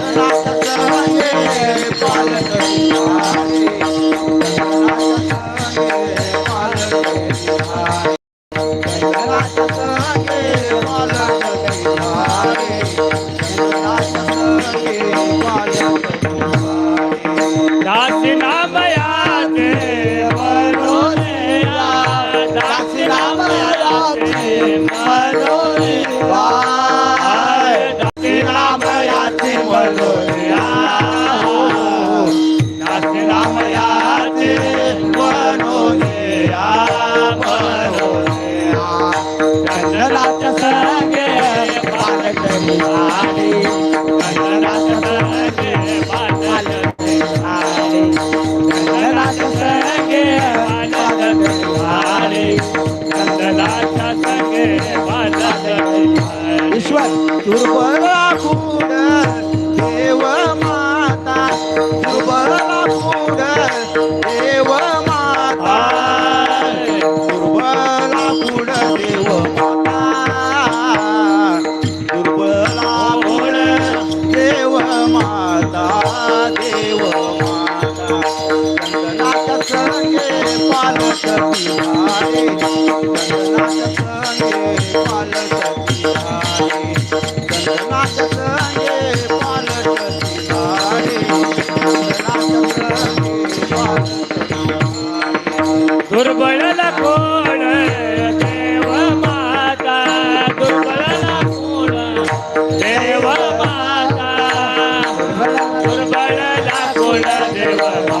I'm not going. ईश्वर दुर्बला देव माता दुर्बला पुढ. दुर्बळला कोण देव माता दुर्बळला कोण देव माता दुर्बळला कोण देव माता.